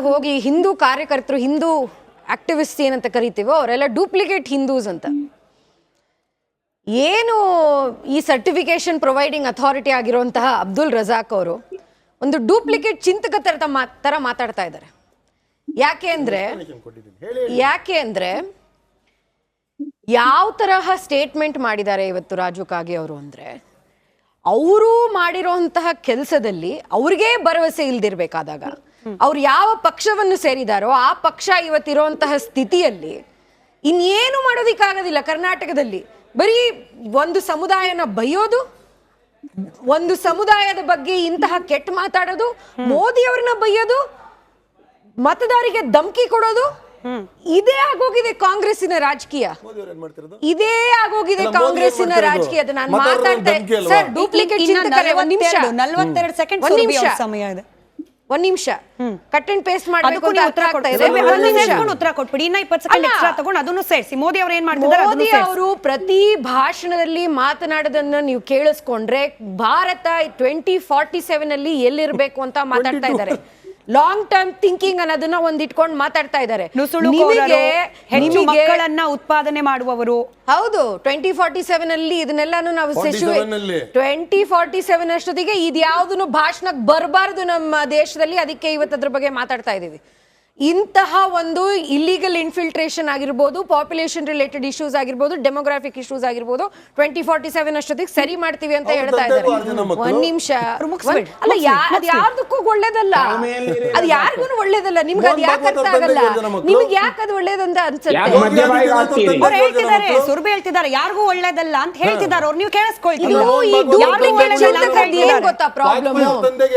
ಯಾರು ಹೋಗಿ ಹಿಂದೂ ಕಾರ್ಯಕರ್ತರು, ಹಿಂದೂ ಆಕ್ಟಿವಿಸ್ಟ್ ಏನಂತ ಕರಿತೀವೋ ಅವರೆಲ್ಲ ಡೂಪ್ಲಿಕೇಟ್ ಹಿಂದೂಸ್ ಅಂತ. ಏನು ಈ ಸರ್ಟಿಫಿಕೇಶನ್ ಪ್ರೊವೈಡಿಂಗ್ ಅಥಾರಿಟಿ ಆಗಿರುವಂತಹ ಅಬ್ದುಲ್ ರಜಾಕ್ ಅವರು ಒಂದು ಡೂಪ್ಲಿಕೇಟ್ ಚಿಂತಕ ತರ ತರ ಮಾತಾಡ್ತಾ ಇದ್ದಾರೆ. ಯಾಕೆ ಅಂದ್ರೆ ಯಾಕೆ ಅಂದ್ರೆ ಯಾವ ತರಹ ಸ್ಟೇಟ್ಮೆಂಟ್ ಮಾಡಿದ್ದಾರೆ ಇವತ್ತು ರಾಜು ಕಾಗೆ ಅವರು ಅಂದ್ರೆ, ಅವರು ಮಾಡಿರೋಂತಹ ಕೆಲಸದಲ್ಲಿ ಅವ್ರಿಗೇ ಭರವಸೆ ಇಲ್ದಿರ್ಬೇಕಾದಾಗ ಅವ್ರು ಯಾವ ಪಕ್ಷವನ್ನು ಸೇರಿದಾರೋ ಆ ಪಕ್ಷ ಇವತ್ತಿರುವಂತಹ ಸ್ಥಿತಿಯಲ್ಲಿ ಇನ್ನೇನು ಮಾಡೋದಿಕ್ಕಾಗೋದಿಲ್ಲ ಕರ್ನಾಟಕದಲ್ಲಿ. ಬರೀ ಒಂದು ಸಮುದಾಯನ ಬೈಯೋದು ಒಂದು ಸಮುದಾಯದ ಬಗ್ಗೆ ಇಂತಹ ಕೆಟ್ಟ ಮಾತಾಡೋದು ಮೋದಿ ಅವ್ರನ್ನ ಬೈಯೋದು ಮತದಾರಿಗೆ ಧಮಕಿ ಕೊಡೋದು ಇದೇ ಆಗೋಗಿದೆ ಕಾಂಗ್ರೆಸ್ಸಿನ ರಾಜಕೀಯ. ಇದೇ ಆಗೋಗಿದೆ ಕಾಂಗ್ರೆಸ್ಸಿನ ರಾಜಕೀಯ ನಾನು? ಮಾತಾಡ್ತಾ ಸರ್ ಡೂಪ್ಲಿಕೇಟ್ ಇನ್ನ ಚಿಂತಕರೇ ಒಂದ್ ನಿಮಿಷ. ನಲವತ್ತೆರಡು ಸೆಕೆಂಡ್ ಒಂದ್ ನಿಮಿಷ. ಸಮಯ ಇದೆ. ಒಂದ್ ನಿಮಿಷ. ಕಟ್ ಅಂಡ್ ಪೇಸ್ಟ್ ಮಾಡಬೇಕು ಅಂತ ಉತ್ತರ ಒಂದ್ ನಿಮಿಷ. ಉತ್ತರ ಕೊಟ್ಬಿಡಿ ಇನ್ನ ಇಪ್ಪತ್ತು ಸೆಕೆಂಡ್ ಅಲ್ಲ. ಎಕ್ಸ್ಟ್ರಾ ತಗೊಂಡು ಅದನ್ನು ಸೇರಿಸಿ. ಮೋದಿ ಅವರು ಏನ್ ಮಾಡ್ತಿದ್ದಾರೆ? ಮೋದಿ ಅವರು ಪ್ರತಿ ಭಾಷಣದಲ್ಲಿ ಮಾತನಾಡೋದನ್ನ ನೀವು ಕೇಳಿಸ್ಕೊಂಡ್ರೆ ಭಾರತ ಟ್ವೆಂಟಿ ಫಾರ್ಟಿ ಸೆವೆನ್ ಅಲ್ಲಿ ಎಲ್ಲಿರ್ಬೇಕು ಅಂತ ಮಾತಾಡ್ತಾ ಇದ್ದಾರೆ. ಲಾಂಗ್ ಟರ್ಮ್ ಥಿಂಕಿಂಗ್ ಅನ್ನೋದನ್ನ ಒಂದ್ ಇಟ್ಕೊಂಡು ಮಾತಾಡ್ತಾ ಇದ್ದಾರೆ ನುಸುಳುಕೋರರು, ನಿಮಗೆ ಹೆಚ್ಚು ಮಕ್ಕಳನ್ನ ಉತ್ಪಾದನೆ ಮಾಡುವವರು. ಹೌದು ಟ್ವೆಂಟಿ ಫಾರ್ಟಿ ಸೆವೆನ್ ಅಲ್ಲಿ ಇದನ್ನೆಲ್ಲಾನು ನಾವು 47 ಅಲ್ಲಿ. ಟ್ವೆಂಟಿ ಫಾರ್ಟಿ ಸೆವೆನ್ ಅಷ್ಟೊತ್ತಿಗೆ ಇದ್ಯಾವುದನ್ನು ಭಾಷಣಕ್ಕೆ ಬರಬಾರದು ನಮ್ಮ ದೇಶದಲ್ಲಿ ಅದಕ್ಕೆ ಇವತ್ತು ಅದ್ರ ಬಗ್ಗೆ ಮಾತಾಡ್ತಾ ಇದೀವಿ. ಇಂತಹ ಒಂದು ಇಲ್ಲಿಗಲ್ ಇನ್ಫಿಲ್ಟ್ರೇಷನ್ ಆಗಿರ್ಬೋದು ಪಾಪ್ಯುಲೇಷನ್ ರಿಲೇಟೆಡ್ ಇಶ್ಯೂಸ್ ಆಗಿರ್ಬೋದು ಡೆಮೋಗ್ರಾಫಿಕ್ ಇಶ್ಯೂಸ್ ಆಗಿರ್ಬೋದು ಟ್ವೆಂಟಿ ಫಾರ್ಟಿ ಸೆವೆನ್ ಅಷ್ಟೊತ್ತಿಗೆ ಸರಿ ಮಾಡ್ತೀವಿ ಅಂತ ಹೇಳ್ತಾ ಇದ್ದಾರೆ. ಒಂದ್ ನಿಮಿಷ. ಅಲ್ಲ ಅದ್ ಯಾರ್ದಕ್ಕೂ ಒಳ್ಳೇದಲ್ಲ. ಅದ್ ಯಾರಿಗೂ ಒಳ್ಳೇದಲ್ಲ. ನಿಮ್ಗೆ ಅದ್ ಯಾಕೆ ಅರ್ಥ ಆಗಲ್ಲ? ನಿಮ್ಗೆ ಯಾಕೆ ಅದು ಒಳ್ಳೇದಂತ ಅನ್ಸುತ್ತೆ? ಅವ್ರು ಹೇಳ್ತಿದ್ದಾರೆ ಸುರ್ಬಿ ಹೇಳ್ತಿದ್ದಾರೆ. ಯಾರಿಗೂ ಒಳ್ಳೇದಲ್ಲ ಅಂತ ಹೇಳ್ತಿದ್ದಾರೆ ಅವ್ರು. ನೀವು ಕೇಳಿಸ್ಕೊಳ್ತೀವಿ. ಗೊತ್ತಾ ಪ್ರಾಬ್ಲಮ್ ವಾಜಪೇಯಿ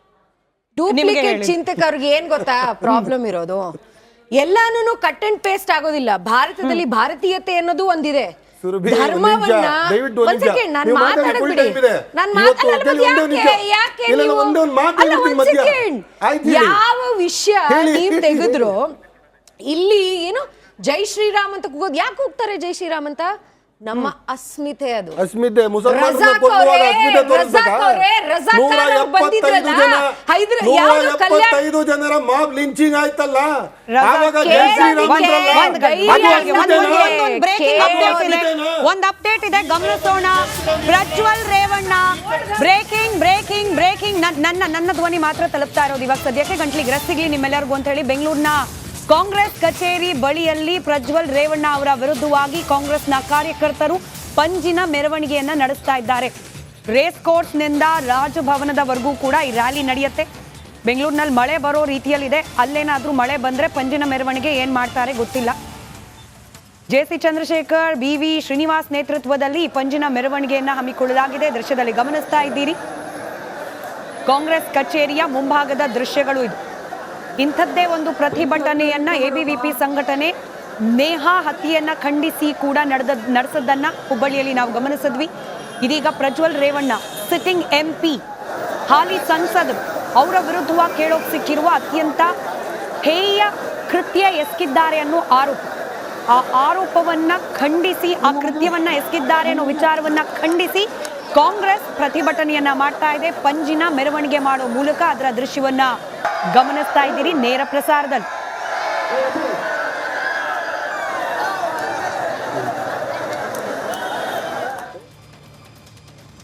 ಡೂಪ್ಲಿಕೇಟ್ ಚಿಂತಕ ಅವ್ರಿಗೆ ಏನ್ ಗೊತ್ತಾ ಪ್ರಾಬ್ಲಮ್ ಇರೋದು ಎಲ್ಲಾನು ಕಟ್ ಅಂಡ್ ಪೇಸ್ಟ್ ಆಗೋದಿಲ್ಲ ಭಾರತದಲ್ಲಿ ಭಾರತೀಯತೆ ಅನ್ನೋದು ಒಂದಿದೆ ಧರ್ಮವನ್ನ ಒಂದ್ ನಾನ್ ಮಾತಾಡಕ್ ಬಿಡಿ. ನಾನ್ ಇವತ್ತು ಮಾತಾಡಲ್ಲ, ಯಾಕೆ? ಯಾಕೆ ನೀವು- ಮಾತು ಅಲ್ಲ, ಹೇಳ್ತೀನಿ ಒಂದ್ ಮಧ್ಯ. second. ಆಯ್ತು ಹೇಳಿ. ಯಾವ ವಿಷಯ. ನೀವ್ ತೆಗೆದ್ರು ಇಲ್ಲಿ ಏನು ಜೈ ಶ್ರೀರಾಮ್ ಅಂತ ಕೂಗೋದು ಯಾಕೆ ಹೋಗ್ತಾರೆ ಜೈ ಶ್ರೀರಾಮ್ ಅಂತ ನಮ್ಮ ಅಸ್ಮಿತೆ ಅದು. ಅಸ್ಮಿತೆ ಮುಸಲ್ಮಾನರನ್ನ ರಜಾಕ್ ಅಸ್ಮಿತೆ ತೋರಿಸ್ಬೇಕಾ? ರಜಾಕ್ ಅವ್ರೇ, ರಜಾಕ್ ನೂರ ಖಾನ್ ಅವ್ರು ಎಪ್ಪತ್ತೈದು ಬಂದಿದ್ರಲ್ಲ, ಜನ ಹೈದ್ರ- ನೂರ ಯಾವ್ದು ಕಲ್ಯಾಣ- ಎಪ್ಪತ್ತೈದು ಜನರ ಮಾಬ್ ಲಿಂಚಿಂಗ್ ಆಯ್ತಲ್ಲ? ಒಂದು ಅಪ್ಡೇಟ್ ಇದೆ. ಗಮನಿಸೋಣ Prajwal Revanna. Breaking breaking breaking. ನನ್ನ ನನ್ನ ಧ್ವನಿ ಮಾತ್ರ ತಲುಪ್ತಾ ಇರೋದು ಇವಾಗ ಸದ್ಯಕ್ಕೆ ಗಂಟ್ಲಿಗೆ. ರಸ್ತಿಗೆ ನಿಮ್ಮೆಲ್ಲರಿಗೂ ಅಂತ ಹೇಳಿ ಬೆಂಗಳೂರಿನ ಕಾಂಗ್ರೆಸ್ ಕಚೇರಿ ಬಳಿಯಲ್ಲಿ ಪ್ರಜ್ವಲ್ ರೇವಣ್ಣ ಅವರ ವಿರುದ್ಧವಾಗಿ ಕಾಂಗ್ರೆಸ್ನ ಕಾರ್ಯಕರ್ತರು ಪಂಜಿನ ಮೆರವಣಿಗೆಯನ್ನ ನಡೆಸ್ತಾ ಇದ್ದಾರೆ. ರೇಸ್ ಕೋರ್ಸ್ನಿಂದ ರಾಜಭವನದವರೆಗೂ ಕೂಡ ಈ ರ್ಯಾಲಿ ನಡೆಯುತ್ತೆ. ಬೆಂಗಳೂರಿನಲ್ಲಿ ಮಳೆ ಬರೋ ರೀತಿಯಲ್ಲಿದೆ. ಅಲ್ಲೇನಾದರೂ ಮಳೆ ಬಂದರೆ ಪಂಜಿನ ಮೆರವಣಿಗೆ ಏನು ಮಾಡ್ತಾರೆ ಗೊತ್ತಿಲ್ಲ. JC Chandrashekar, B V Srinivas ನೇತೃತ್ವದಲ್ಲಿ ಈ ಪಂಜಿನ ಮೆರವಣಿಗೆಯನ್ನು ಹಮ್ಮಿಕೊಳ್ಳಲಾಗಿದೆ. ದೃಶ್ಯದಲ್ಲಿ ಗಮನಿಸ್ತಾ ಇದ್ದೀರಿ. ಕಾಂಗ್ರೆಸ್ ಕಚೇರಿಯ ಮುಂಭಾಗದ ದೃಶ್ಯಗಳು ಇದು. ಇಂಥದ್ದೇ ಒಂದು ಪ್ರತಿಭಟನೆಯನ್ನ ಪಿ ಸಂಘಟನೆ ನೇಹಾ ಹತ್ಯೆಯನ್ನ ಖಂಡಿಸಿ ಕೂಡ ನಡೆದ ನಡೆಸದನ್ನ ಹುಬ್ಬಳ್ಳಿಯಲ್ಲಿ ನಾವು ಗಮನಿಸಿದ್ವಿ. ಇದೀಗ Prajwal Revanna, sitting M P ಹಾಲಿ ಸಂಸದ್, ಅವರ ವಿರುದ್ಧವಾಗಿ ಕೇಳೋಕೆ ಸಿಕ್ಕಿರುವ ಅತ್ಯಂತ ಹೇಯ ಕೃತ್ಯ ಎಸ್ಕಿದ್ದಾರೆ ಅನ್ನೋ ಆರೋಪ. ಆ ಆರೋಪವನ್ನ ಖಂಡಿಸಿ, ಆ ಕೃತ್ಯವನ್ನ ಎಸ್ಕಿದ್ದಾರೆ ಅನ್ನೋ ವಿಚಾರವನ್ನ ಖಂಡಿಸಿ ಕಾಂಗ್ರೆಸ್ ಪ್ರತಿಭಟನೆಯನ್ನ ಮಾಡ್ತಾ ಇದೆ. ಪಂಜಿನ ಮೆರವಣಿಗೆ ಮಾಡುವ ಮೂಲಕ ಅದರ ದೃಶ್ಯವನ್ನ ಗಮನಿಸ್ತಾ ಇದ್ದೀರಿ. ನೇರ ಪ್ರಸಾರದಲ್ಲಿ.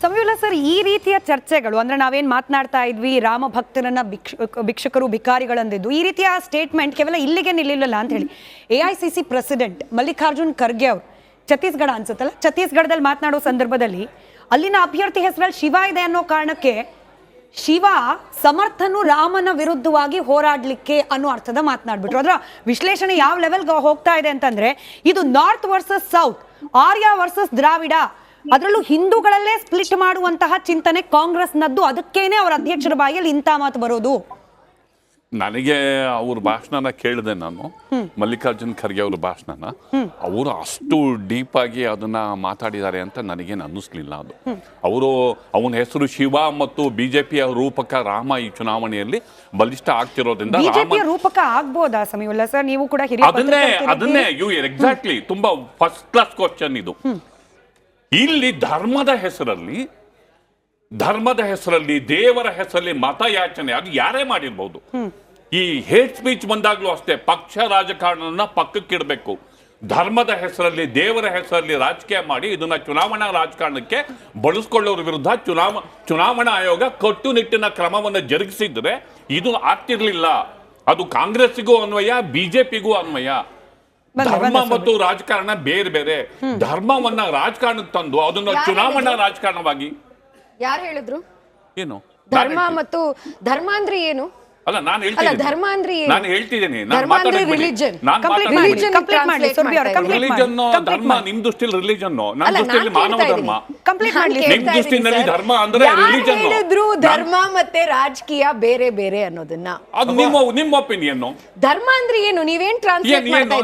ಸಮಯವಲ್ಲ ಸರ್ ಈ ರೀತಿಯ ಚರ್ಚೆಗಳು ಅಂದ್ರೆ ನಾವೇನ್ ಮಾತನಾಡ್ತಾ ಇದ್ವಿ ರಾಮ ಭಕ್ತರನ್ನ ಭಿಕ್ಷಕರು ಭಿಕ್ಷುಕರು ಭಿಕಾರಿಗಳಂದಿದ್ದು ಈ ರೀತಿಯ ಸ್ಟೇಟ್ಮೆಂಟ್ ಕೇವಲ ಇಲ್ಲಿಗೆ ನಿಲ್ಲಿಲ್ಲ ಅಂತ ಹೇಳಿ. A I C C president Mallikarjun Kharge ಅವರು ಛತ್ತೀಸ್ಗಢ ಅನ್ಸುತ್ತಲ್ಲ? ಛತ್ತೀಸ್ಗಢದಲ್ಲಿ ಮಾತನಾಡೋ ಸಂದರ್ಭದಲ್ಲಿ ಅಲ್ಲಿನ ಅಭ್ಯರ್ಥಿ ಹೆಸರಲ್ಲಿ ಶಿವ ಇದೆ ಅನ್ನೋ ಕಾರಣಕ್ಕೆ ಶಿವ ಸಮರ್ಥನು ರಾಮನ ವಿರುದ್ಧವಾಗಿ ಹೋರಾಡಲಿಕ್ಕೆ ಅನ್ನೋ ಅರ್ಥದ ಮಾತನಾಡ್ಬಿಟ್ರು. ಅದರ ವಿಶ್ಲೇಷಣೆ ಯಾವ ಲೆವೆಲ್ಗೆ ಹೋಗ್ತಾ ಇದೆ ಅಂತಂದ್ರೆ, ಇದು north versus south Arya versus Dravida, ಅದರಲ್ಲೂ ಹಿಂದೂಗಳಲ್ಲೇ ಸ್ಪ್ಲಿಟ್ ಮಾಡುವಂತಹ ಚಿಂತನೆ ಕಾಂಗ್ರೆಸ್ನದ್ದು. ಅದಕ್ಕೇನೆ ಅವರ ಅಧ್ಯಕ್ಷರ ಬಾಯಲ್ಲಿ ಇಂಥ ಮಾತು ಬರೋದು. ನನಗೆ ಅವ್ರ ಭಾಷಣನ ಕೇಳಿದೆ ನಾನು. ಮಲ್ಲಿಕಾರ್ಜುನ್ ಖರ್ಗೆ ಅವ್ರ ಭಾಷಣನ. ಅವರು ಅಷ್ಟು ಡೀಪ್ ಆಗಿ ಅದನ್ನ ಮಾತಾಡಿದ್ದಾರೆ ಅಂತ ನನಗೇನು ಅನ್ನಿಸ್ಲಿಲ್ಲ ಅದು. ಅವರು ಅವನ ಹೆಸರು ಶಿವ ಮತ್ತು ಬಿಜೆಪಿಯ ರೂಪಕ ರಾಮ ಈ ಚುನಾವಣೆಯಲ್ಲಿ ಬಲಿಷ್ಠ ಆಗ್ತಿರೋದ್ರಿಂದ ರೂಪಕ ಆಗ್ಬೋದಾ ಸಮಯವಲ್ಲ ಸರ್? ನೀವು ಕೂಡ ಅದನ್ನೇ. ಅದನ್ನೇ ಯು ಎಕ್ಸಾಕ್ಟ್ಲಿ ತುಂಬಾ ಫಸ್ಟ್ ಕ್ಲಾಸ್ ಕ್ವಶನ್ ಇದು. ಇಲ್ಲಿ ಧರ್ಮದ ಹೆಸರಲ್ಲಿ ಧರ್ಮದ ಹೆಸರಲ್ಲಿ ದೇವರ ಹೆಸರಲ್ಲಿ ಮತ ಯಾಚನೆ ಅದು ಯಾರೇ ಮಾಡಿರ್ಬಹುದು ಈ ಹೇಟ್ ಸ್ಪೀಚ್ ಬಂದಾಗ್ಲೂ ಅಷ್ಟೇ ಪಕ್ಷ ರಾಜಕಾರಣನ ಪಕ್ಕಕ್ಕಿಡಬೇಕು ಧರ್ಮದ ಹೆಸರಲ್ಲಿ ದೇವರ ಹೆಸರಲ್ಲಿ ರಾಜಕೀಯ ಮಾಡಿ ಇದನ್ನ ಚುನಾವಣಾ ರಾಜಕಾರಣಕ್ಕೆ ಬಳಸ್ಕೊಳ್ಳೋರ ವಿರುದ್ಧ ಚುನಾವ ಚುನಾವಣಾ ಆಯೋಗ ಕಟ್ಟುನಿಟ್ಟಿನ ಕ್ರಮವನ್ನು ಜರುಗಿಸಿದ್ರೆ ಇದು ಆಗ್ತಿರ್ಲಿಲ್ಲ. ಅದು ಕಾಂಗ್ರೆಸ್ಸಿಗೂ ಅನ್ವಯ ಬಿಜೆಪಿಗೂ ಅನ್ವಯ. ಧರ್ಮ ಮತ್ತು ರಾಜಕಾರಣ ಬೇರೆ ಬೇರೆ. ಧರ್ಮವನ್ನ ರಾಜಕಾರಣಕ್ಕೆ ತಂದು ಅದನ್ನ ಚುನಾವಣಾ? ರಾಜಕಾರಣವಾಗಿ ಯಾರು ಹೇಳಿದ್ರು? ಏನು? ಧರ್ಮ ಮತ್ತು ಧರ್ಮ ಅಂದ್ರೆ ಏನು? ಅಲ್ಲ ನಾನು ಅಲ್ಲ ಹೇಳ್ತೀನಿ ಧರ್ಮ ಅಂದ್ರೆ ಏನು? ನಾನು ಹೇಳ್ತಿದ್ದೀನಿ. ನಾನು ಧರ್ಮ ಅಂದ್ರೆ ಮಾತಾಡೋದು ರಿಲಿಜನ್ ಮಾಡಿ, ಮಾಡಿ, ಧರ್ಮ ಮಾಡಿ. ನಿಮ್ ದೃಷ್ಟಿಲಿ ರಿಲಿಜನ್ ನನ್ನ ದೃಷ್ಟಿಯಲ್ಲಿ ಮಾನವ ಧರ್ಮ ಕಂಪ್ಲೀಟ್ Complete ನಾನ್ ಮಾಡ್ಲಿ. ಕೇಳ್ತಾ ನಿಮ್ ದೃಷ್ಟಿನಲ್ಲಿ ಧರ್ಮ ಅಂದ್ರೆ ರಿಲಿಜನ್ ಧರ್ಮ ಮತ್ತೆ ರಾಜಕೀಯ ಬೇರೆ ಬೇರೆ ಅನ್ನೋದನ್ನ? ಅದು ನಿಮ್ಮ ನಿಮ್ಮ ಒಪಿನಿಯನ್ ಧರ್ಮ ಅಂದ್ರೆ ಏನು ನೀವೇನ್ ಟ್ರಾನ್ಸ್ಲೇಟ್? ಮಾಡ್ತಾ